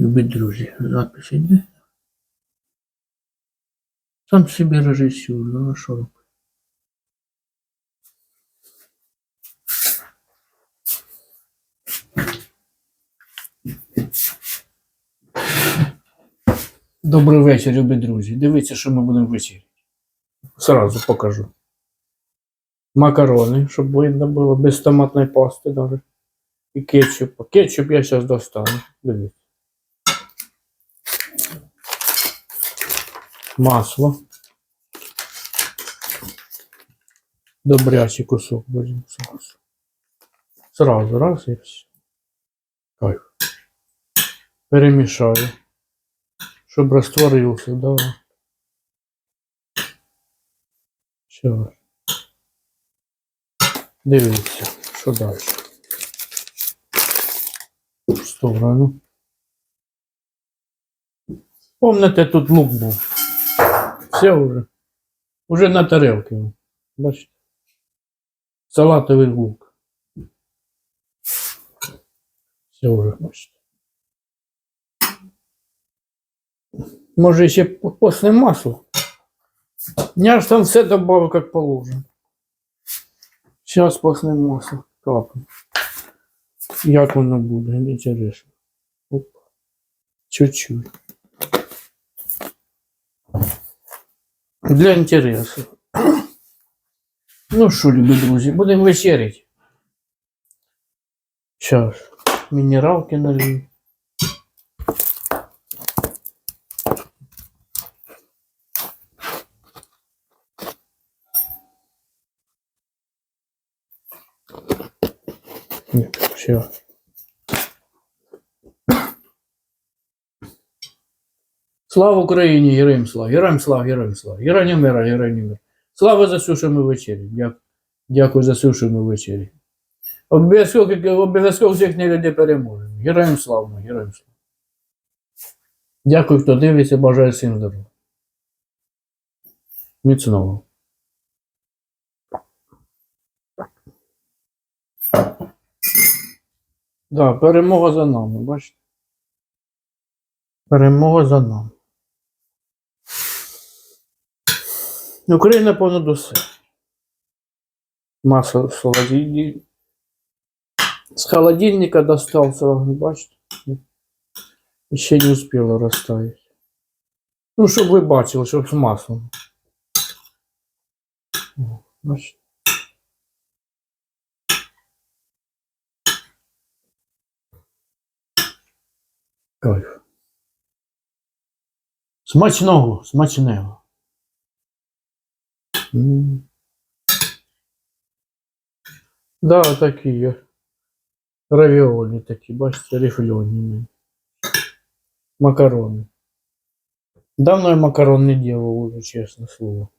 Любі друзі, запис іде. Сам собі режисер, ну а що робити? Добрий вечір, любі друзі. Дивіться, що ми будемо ввечері. Сразу покажу. Макарони, щоб видно було, без томатної пасти навіть. І кетчуп. Кетчуп я зараз достану. Дивіться. Масло. Добрячий кусок будем сразу. Сразу, раз і все. Кайф. Перемішаю. Щоб растворився, да. Все. Дивіться, що далі. В сторону. Помните, тут лук був. Все вже. Уже на тарелці. Бачите? Салатовий лук. Все вже, бачите. Може ще постне масло? Я ж там все добавил как положено. Сейчас постне масло капну. Як воно буде, інтересно. Оп. Чуть-чуть. Для інтересу. Ну що, любі друзі, будемо вечеряти. Сейчас. Мінералки налью. Нет, все. Слава Україні, героям слава, героям слава, героям слава, героям мира, героям мира. Слава за все, що ми вечері. Дякую, дякую за що ми вечері. Обов'язково всіх не людей переможемо. Героям слава, героям слава. Дякую, хто дивиться, бажаю всім здоров'я. Міцного. Да, перемога за нами, бачите? Перемога за нами. Україна понад усе. Масло з холодильника. С холодильника достал сразу, бачите? Еще не успела растаять. Ну, щоб ви бачили, щоб з маслом. Бачите? Кайф. Смачного, смачного. М. Да, такі є. Равіолі такі, бачите, рифльоні. Макарони. Давно я макарон не делал уже, честно слово.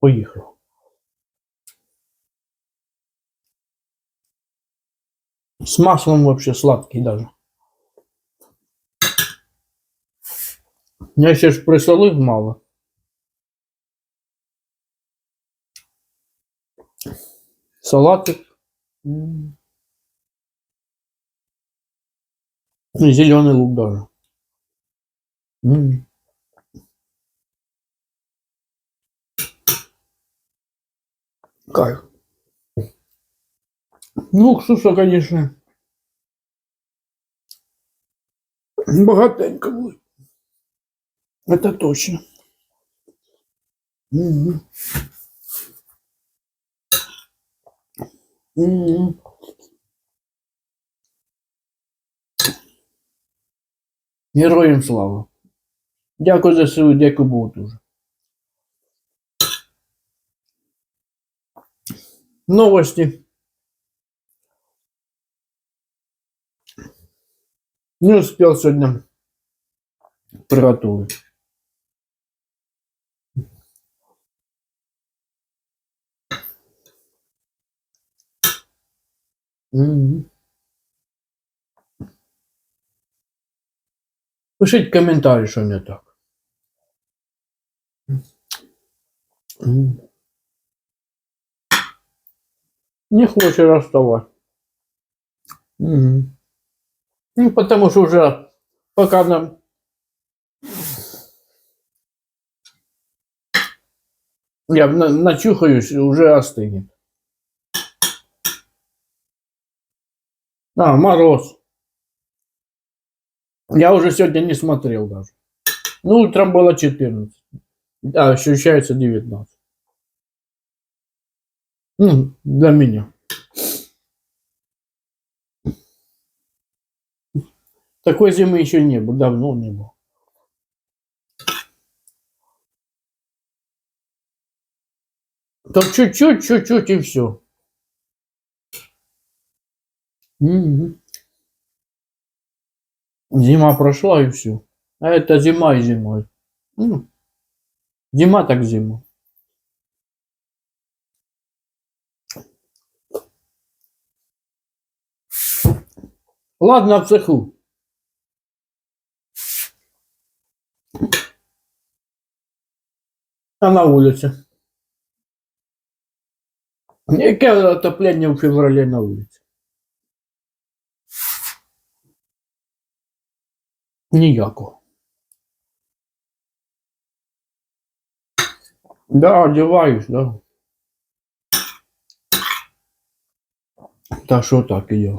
Поїхав. С маслом вообще сладкий даже. Я ще ж присолив мало. Салатик. М. И зеленый лук даже. М. Кайф. Ну, уксуса, конечно. Богатенько будет. Это точно. Мгм. Героям слава. Дякую за свою, дякую Богу дуже. Новости. Не успел сегодня приготовить. Мгм. Пишіть коментарі, що не так. Не хоче розставати. Ну, потому что уже пока нам я на- начухаюсь, уже остынет. А, мороз. Я уже сегодня не смотрел даже. Ну, утром было 14. Да, ощущается 19. Ну, для меня. Такой зимы еще не было, давно не было. Так чуть-чуть, чуть-чуть и все. Зима прошла и все. А это зима и зимой. М. Зима так зима. Ладно, в цеху. А на вулиці? Яке отоплення в февралі на вулиці? ніякого. Да, одіваюсь, да. Та що так і я?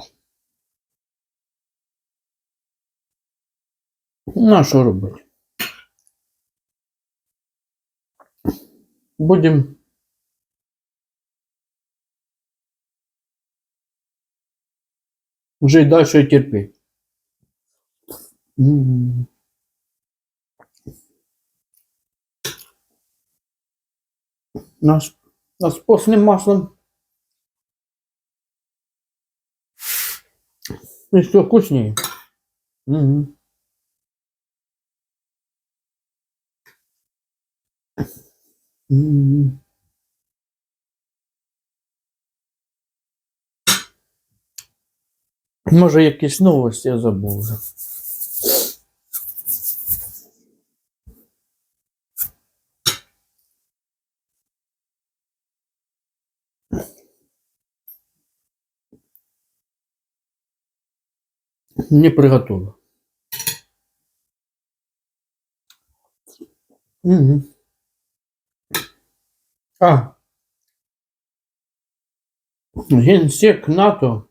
На що робити? Будемо жити далі і терпіти. М. Нас, нас постным маслом еще вкуснее. М. Може, якісь новості я забув Не приготовив. Угу. А. Генсек НАТО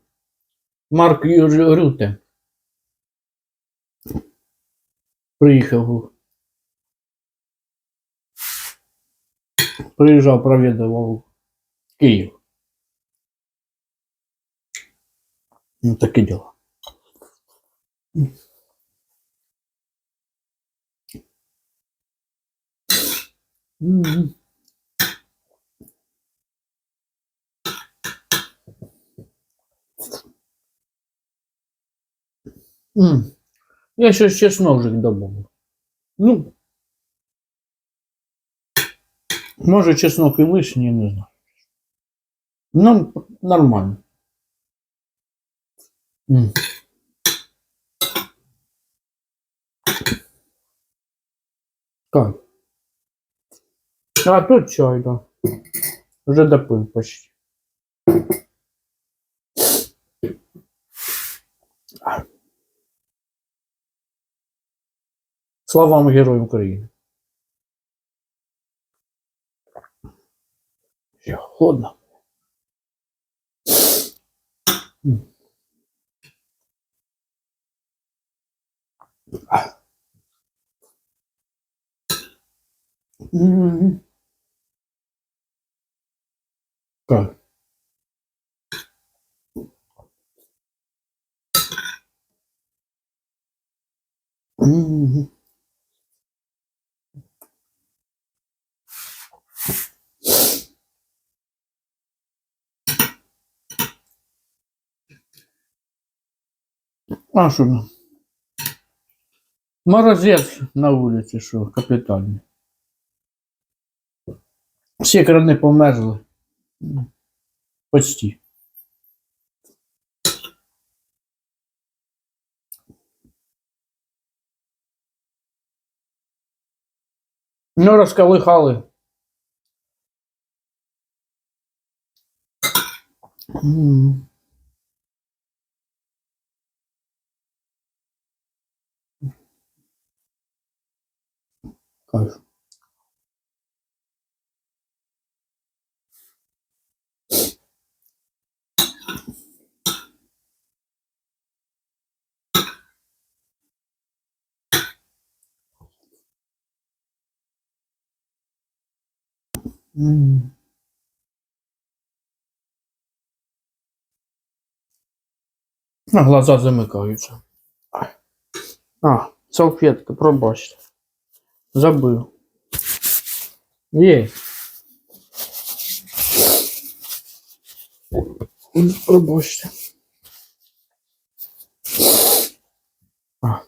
Марк Юрій Рюте. Приїхав. Приїжджав, провідував Київ. Ну, таке діло. Мгм. М. Я ще чесночок добавив. Ну, може чеснок і лишній, я не знаю. Ну, нормально. М. Как? А тут чай, да. Уже допив почти. Слава Героям України. Ще холодно. М. Так. А що? ну? Морозець на вулиці, що капітальний. Всі екрани померли Почти. Ну, розколихали. Кайф. М. А, глаза замикаються. А, салфетка, пробачте. Забив. Є. Пробачте. А.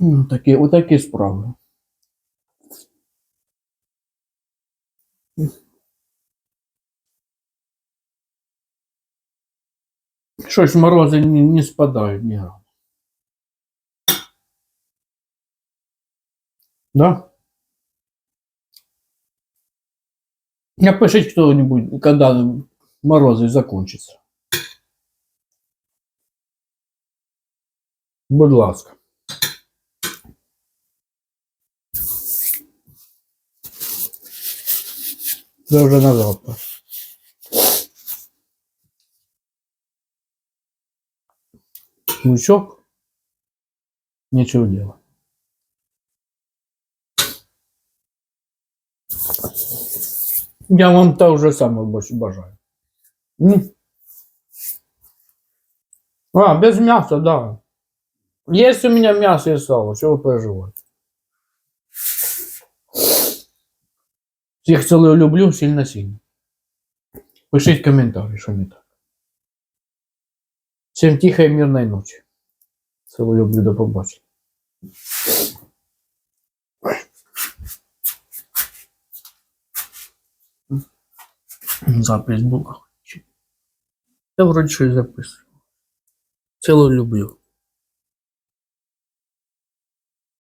Ну, Такі, отакі справи. Щось морози не, не спадають ні. Да? Напишите кто-нибудь, когда морозы закончатся. Будь ласка. Це вже на завтра. Лучок. Нечего делать. Я вам так же саме бач- бажаю. А, без мяса, да. Есть у меня мясо и сало, чего вы? Всех целую люблю, сильно-сильно. Пишите комментарии, что не так. Всем тихой и мирной ночи. Целую люблю, до побачення. Запись була. Та вроді щось записую. Цілу люблю.